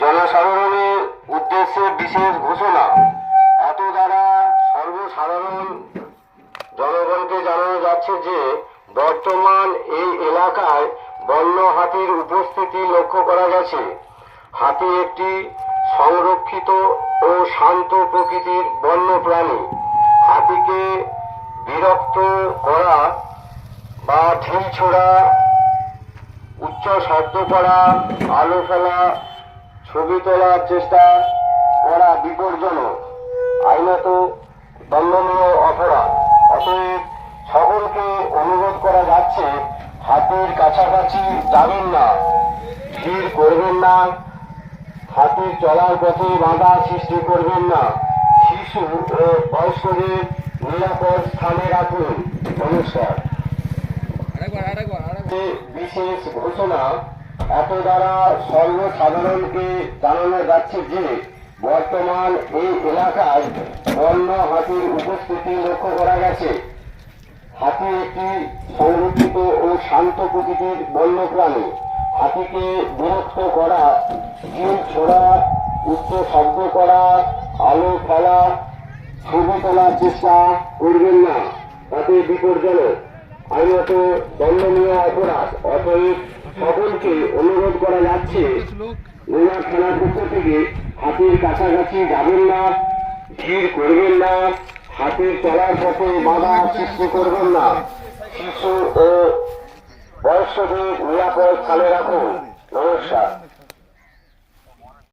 জনসাধারণের উদ্দেশ্যে বিশেষ ঘোষণা। এত দ্বারা সর্বসাধারণ জনগণকে জানানো যাচ্ছে যে, বর্তমান এই এলাকায় বন্য হাতির উপস্থিতি লক্ষ্য করা গেছে। হাতি একটি সংরক্ষিত ও শান্ত প্রকৃতির বন্য প্রাণী। হাতিকে বিরক্ত করা বা ঢিল ছোড়া, উচ্চ শব্দ করা, আলো ফেলা ছবি তোলার চেষ্টা করা বিপজ্জনক। আইনত দণ্ডনীয় অপরাধ। অতএব সকলকে অনুরোধ করা যাচ্ছে হাতির কাছাকাছি যাবেন না। ভিড় করবেন না। হাতির চলার পথে বাধা সৃষ্টি করবেন না। শিশু ও বয়স্কদের নিরাপদ স্থানে রাখুন। নমস্কার। বিশেষ ঘোষণা এত দ্বারা সর্বসাধারণকে জানানো যাচ্ছে যে বর্তমান এই এলাকায় বন্য হাতির উপস্থিতি লক্ষ্য করা গেছে। হাতি একটি সংরক্ষিত ও শান্ত প্রকৃতির বন্য প্রাণী। হাতিকে বিরক্ত করা ঢিল ছোড়া, উচ্চ শব্দ করা, আলো ফেলা, ছবি তোলার চেষ্টা করবেন না, তাতে বিপজ্জনক। আইনত দণ্ডনীয় অপরাধ, অতএব সকলকে অনুরোধ করা যাচ্ছে গোলা খেলার পক্ষ থেকে হাতের কাছাকাছি যাবেন না, ভিড় করবেন না, হাতের চলার পথে বাধা সৃষ্টি করবেন না। শিশু ও বয়স্কদের নিরাপদ স্থানে রাখুন।